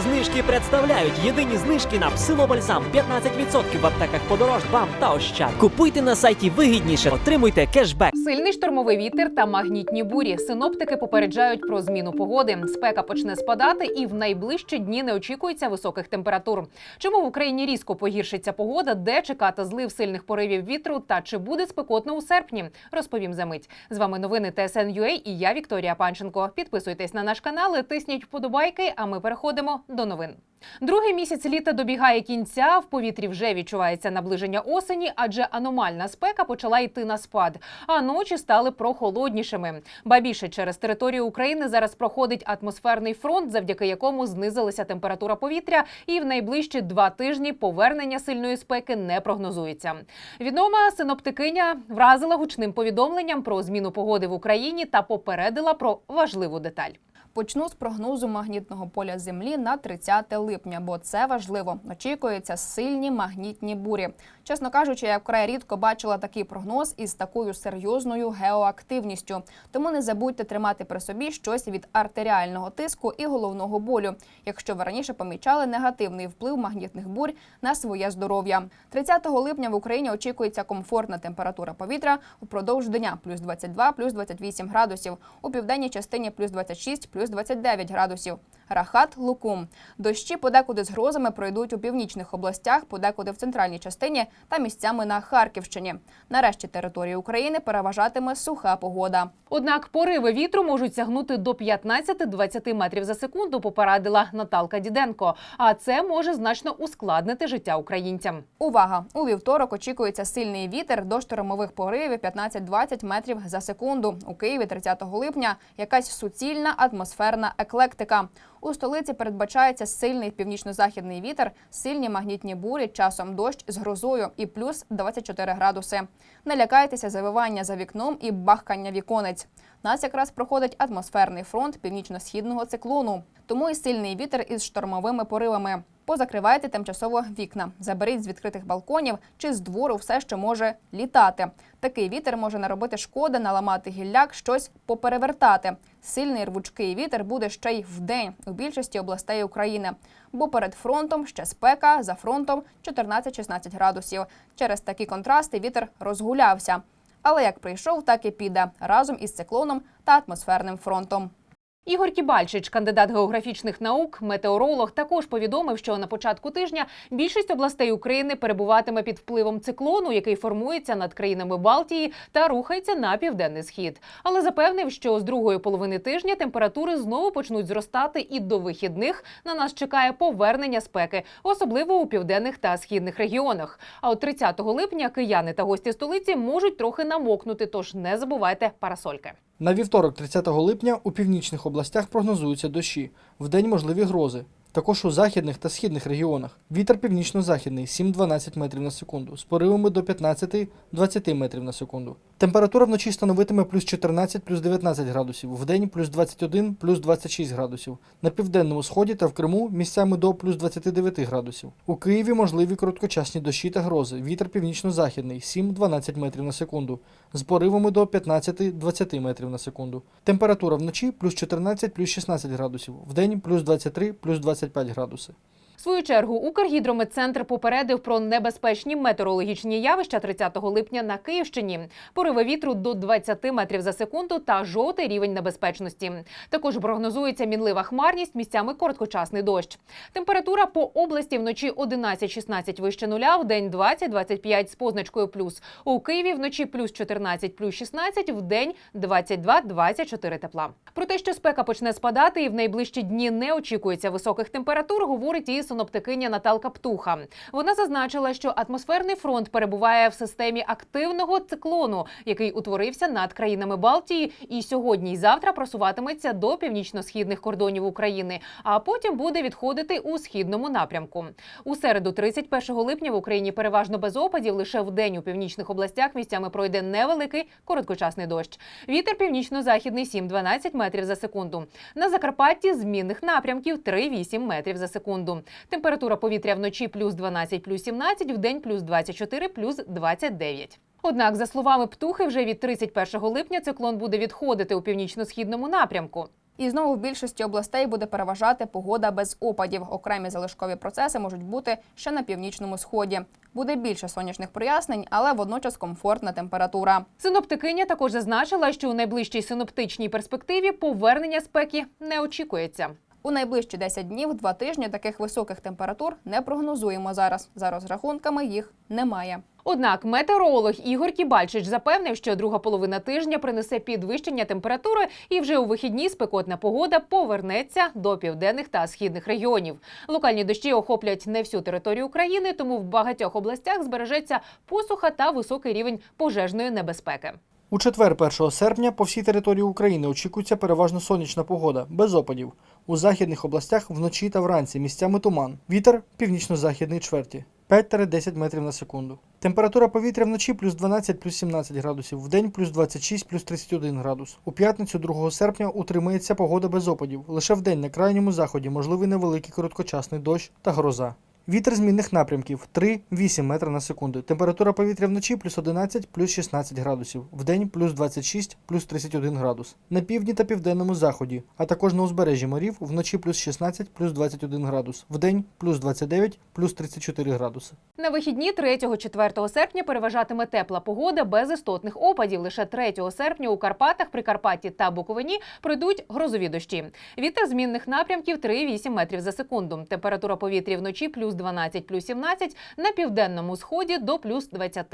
Знижки представляють єдині знижки на псилобальзам 15% в аптеках подорож, бам та ощад. Купуйте на сайті вигідніше, отримуйте кешбек. Сильний штормовий вітер та магнітні бурі. Синоптики попереджають про зміну погоди. Спека почне спадати, і в найближчі дні не очікується високих температур. Чому в Україні різко погіршиться погода, де чекати злив сильних поривів вітру та чи буде спекотно у серпні? Розповім за мить. З вами новини ТСН.UA і я Вікторія Панченко. Підписуйтесь на наш канал, тисніть вподобайки. А ми переходимо до новин. Другий місяць літа добігає кінця. В повітрі вже відчувається наближення осені, адже аномальна спека почала йти на спад, а ночі стали прохолоднішими. Ба більше через територію України зараз проходить атмосферний фронт, завдяки якому знизилася температура повітря, і в найближчі два тижні повернення сильної спеки не прогнозується. Відома синоптикиня вразила гучним повідомленням про зміну погоди в Україні та попередила про важливу деталь. Почну з прогнозу магнітного поля Землі на 30 липня, бо це важливо. Очікуються сильні магнітні бурі. Чесно кажучи, я вкрай рідко бачила такий прогноз із такою серйозною геоактивністю. Тому не забудьте тримати при собі щось від артеріального тиску і головного болю, якщо ви раніше помічали негативний вплив магнітних бурь на своє здоров'я. 30 липня в Україні очікується комфортна температура повітря упродовж дня плюс 22, плюс 28 градусів. У південній частині плюс 26, плюс 29 градусів. Рахат Лукум. Дощі подекуди з грозами пройдуть у північних областях, подекуди в центральній частині та місцями на Харківщині. Нарешті території України переважатиме суха погода. Однак пориви вітру можуть сягнути до 15-20 метрів за секунду, попередила Наталка Діденко. А це може значно ускладнити життя українцям. Увага! У вівторок очікується сильний вітер до штормових поривів 15-20 метрів за секунду. У Києві 30 липня якась суцільна атмосферна еклектика. У столиці передбачається сильний північно-західний вітер, сильні магнітні бурі, часом дощ з грозою і плюс 24 градуси. Не лякайтеся завивання за вікном і бахкання віконець. Нас якраз проходить атмосферний фронт північно-східного циклону, тому і сильний вітер із штормовими поривами. Позакривайте тимчасово вікна, заберіть з відкритих балконів чи з двору все, що може літати. Такий вітер може наробити шкоди, наламати гілляк, щось поперевертати. Сильний рвучкий вітер буде ще й вдень у більшості областей України. Бо перед фронтом ще спека, за фронтом 14-16 градусів. Через такі контрасти вітер розгулявся. Але як прийшов, так і піде разом із циклоном та атмосферним фронтом. Ігор Кібальчич, кандидат географічних наук, метеоролог, також повідомив, що на початку тижня більшість областей України перебуватиме під впливом циклону, який формується над країнами Балтії та рухається на південний схід. Але запевнив, що з другої половини тижня температури знову почнуть зростати, і до вихідних на нас чекає повернення спеки, особливо у південних та східних регіонах. А от 30 липня кияни та гості столиці можуть трохи намокнути, тож не забувайте парасольки. На вівторок, 30 липня, у північних областях прогнозуються дощі. Вдень можливі грози. Також у західних та східних регіонах. Вітер північно-західний 7-12 метрів на секунду, з поривами до 15-20 метрів на секунду. Температура вночі становитиме плюс 14, плюс 19 градусів, вдень плюс 21, плюс 26 градусів. На південному сході та в Криму місцями до плюс 29 градусів. У Києві можливі короткочасні дощі та грози. Вітер північно-західний 7-12 метрів на секунду, з поривами до 15-20 метрів на секунду. Температура вночі плюс 14, плюс 16 градусів, вдень плюс 23, плюс 25 градуси. Свою чергу Укргідрометцентр попередив про небезпечні метеорологічні явища 30 липня на Київщині. Пориви вітру до 20 метрів за секунду та жовтий рівень небезпечності. Також прогнозується мінлива хмарність, місцями короткочасний дощ. Температура по області вночі 11-16 вище нуля, в день 20-25 з позначкою плюс. У Києві вночі плюс 14, плюс 16, в день 22-24 тепла. Про те, що спека почне спадати і в найближчі дні не очікується високих температур, говорить і синоптикиня Наталка Птуха. Вона зазначила, що атмосферний фронт перебуває в системі активного циклону, який утворився над країнами Балтії, і сьогодні і завтра просуватиметься до північно-східних кордонів України, а потім буде відходити у східному напрямку. У середу, 31 липня, в Україні переважно без опадів. Лише в день у північних областях місцями пройде невеликий короткочасний дощ. Вітер північно-західний 7-12 метрів за секунду. На Закарпатті змінних напрямків 3-8 метрів за секунду. Температура повітря вночі плюс 12, плюс 17, в день плюс 24, плюс 29. Однак, за словами птухи, вже від 31 липня циклон буде відходити у північно-східному напрямку. І знову в більшості областей буде переважати погода без опадів. Окремі залишкові процеси можуть бути ще на північному сході. Буде більше сонячних прояснень, але водночас комфортна температура. Синоптикиня також зазначила, що у найближчій синоптичній перспективі повернення спеки не очікується. У найближчі 10 днів, два тижні таких високих температур не прогнозуємо зараз. За розрахунками їх немає. Однак метеоролог Ігор Кібальчич запевнив, що друга половина тижня принесе підвищення температури, і вже у вихідні спекотна погода повернеться до південних та східних регіонів. Локальні дощі охоплять не всю територію України, тому в багатьох областях збережеться посуха та високий рівень пожежної небезпеки. У четвер, 1 серпня, по всій території України очікується переважно сонячна погода, без опадів. У західних областях вночі та вранці місцями туман. Вітер північно-західний чверті 5-10 метрів на секунду. Температура повітря вночі плюс 12, плюс 17 градусів, вдень плюс 26, плюс 31 градус. У п'ятницю 2 серпня утримається погода без опадів. Лише вдень на крайньому заході можливий невеликий короткочасний дощ та гроза. Вітер змінних напрямків 3-8 метрів на секунду. Температура повітря вночі плюс 11, плюс 16 градусів. Вдень плюс 26, плюс 31 градус. На півдні та південному заході, а також на узбережжі морів вночі плюс 16, плюс 21 градус. Вдень плюс 29, плюс 34 градуси. На вихідні 3-4 серпня переважатиме тепла погода без істотних опадів. Лише 3 серпня у Карпатах, Прикарпатті та Буковині пройдуть грозові дощі. Вітер змінних напрямків 3-8 метрів за секунду. Температура повітря вночі плюс 12, плюс 17, на південному сході до плюс 20.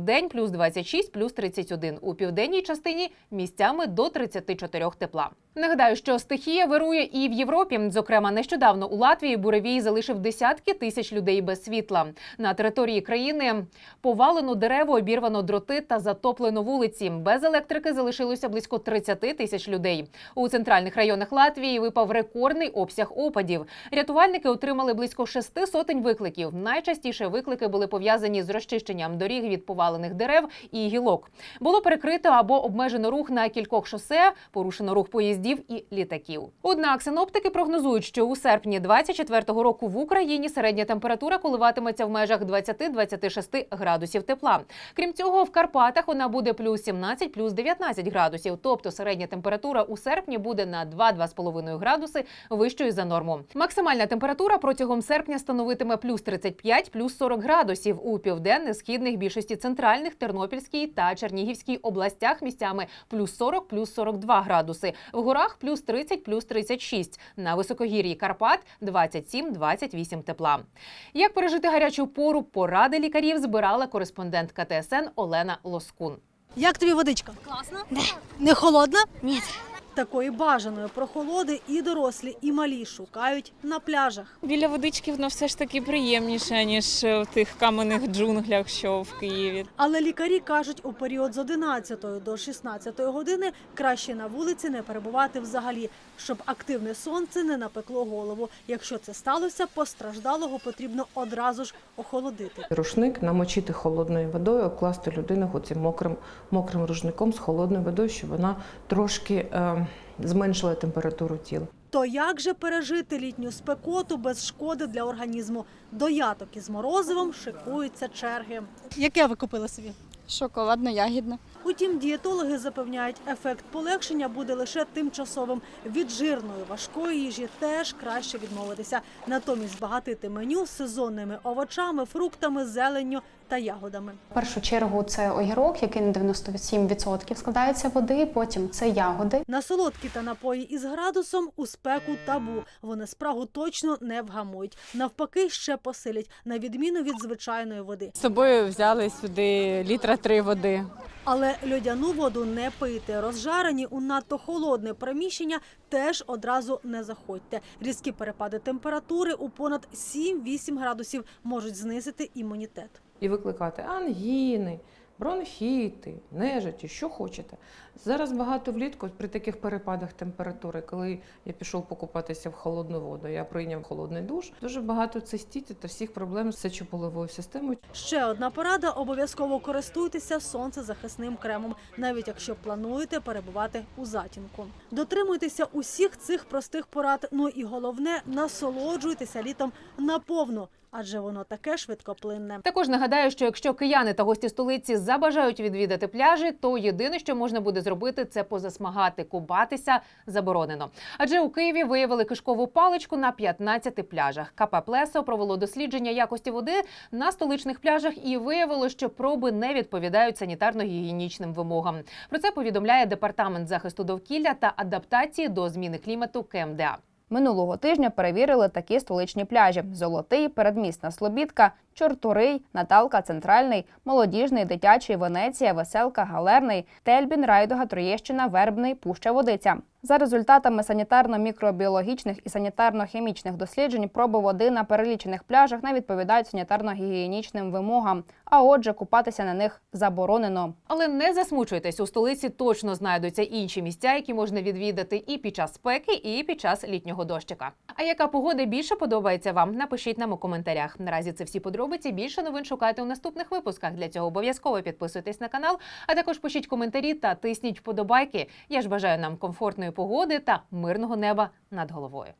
день плюс 26, плюс 31. У південній частині місцями до 34 тепла. Нагадаю, що стихія вирує і в Європі. Зокрема, нещодавно у Латвії буревій залишив десятки тисяч людей без світла. На території країни повалено дерево, обірвано дроти та затоплено вулиці. Без електрики залишилося близько 30 тисяч людей. У центральних районах Латвії випав рекордний обсяг опадів. Рятувальники отримали близько шести сотень викликів. Найчастіше виклики були пов'язані з розчищенням доріг від повалених дерев і гілок. Було перекрито або обмежено рух на кількох шосе, порушено рух поїздів і літаків. Однак синоптики прогнозують, що у серпні 24-го року в Україні середня температура коливатиметься в межах 20-26 градусів тепла. Крім цього, в Карпатах вона буде плюс 17, плюс 19 градусів. Тобто середня температура у серпні буде на 2-2,5 градуси вищою за норму. Максимальна температура протягом серпня становитиме плюс 35, плюс 40 градусів у південних, східних, більшості центральних, Тернопільській та Чернігівській областях місцями плюс 40, плюс 42 градуси. В горах плюс 30, плюс 36. На високогір'ї Карпат 27-28 тепла. Як пережити гарячу пору, поради лікарів збирала кореспондентка ТСН Олена Лоскун. Як тобі водичка? Класно. Не холодна? Ні. Такої бажаної прохолоди і дорослі, і малі шукають на пляжах. Біля водички воно все ж таки приємніше, ніж в тих каменних джунглях, що в Києві. Але лікарі кажуть, у період з 11 до 16 години краще на вулиці не перебувати взагалі, щоб активне сонце не напекло голову. Якщо це сталося, постраждалого потрібно одразу ж охолодити. Рушник намочити холодною водою, обкласти людину оцим мокрим, мокрим рушником з холодною водою, щоб вона трошки е, зменшила температуру тіла. То як же пережити літню спекоту без шкоди для організму? До яток із морозивом шикуються черги. Яке ви купили собі? Шоколадно-ягідне. Утім, дієтологи запевняють, ефект полегшення буде лише тимчасовим. Від жирної важкої їжі теж краще відмовитися. Натомість збагатити меню сезонними овочами, фруктами, зеленню та ягодами. В першу чергу це огірок, який на 97% складається води. Потім це ягоди. На солодкі та напої із градусом у спеку табу. Вони спрагу точно не вгамують. Навпаки, ще посилять, на відміну від звичайної води. З собою взяли сюди літра три води. Але льодяну воду не пийте. Розжарені у надто холодне приміщення теж одразу не заходьте. Різкі перепади температури у понад 7-8 градусів можуть знизити імунітет. І викликати ангіни, бронхіти, нежиті, що хочете. Зараз багато влітку при таких перепадах температури, коли я пішов покупатися в холодну воду, я прийняв холодний душ. Дуже багато цистітів та всіх проблем з сечополовою системою. Ще одна порада: обов'язково користуйтеся сонцезахисним кремом, навіть якщо плануєте перебувати у затінку. Дотримуйтеся усіх цих простих порад. Ну і головне, насолоджуйтеся літом наповну, адже воно таке швидкоплинне. Також нагадаю, що якщо кияни та гості столиці забажають відвідати пляжі, то єдине, що можна буде зробити, це позасмагати. Купатися заборонено. Адже у Києві виявили кишкову паличку на 15 пляжах. КП Плесо провело дослідження якості води на столичних пляжах і виявило, що проби не відповідають санітарно-гігієнічним вимогам. Про це повідомляє департамент захисту довкілля та адаптації до зміни клімату КМДА. Минулого тижня перевірили такі столичні пляжі: Золотий, Передмісна Слобідка, Чортурий, Наталка, Центральний, Молодіжний, Дитячий, Венеція, Веселка, Галерний, Тельбін, Райдуга, Троєщина, Вербний, Пуща Водиця. За результатами санітарно-мікробіологічних і санітарно-хімічних досліджень, проби води на перелічених пляжах не відповідають санітарно-гігієнічним вимогам, а отже, купатися на них заборонено. Але не засмучуйтесь, у столиці точно знайдуться інші місця, які можна відвідати і під час спеки, і під час літнього дощика. А яка погода більше подобається вам? Напишіть нам у коментарях. Наразі це всі подробиці. Більше новин шукайте у наступних випусках. Для цього обов'язково підписуйтесь на канал, а також пишіть коментарі та тисніть вподобайки. Я ж бажаю нам комфортної погоди та мирного неба над головою.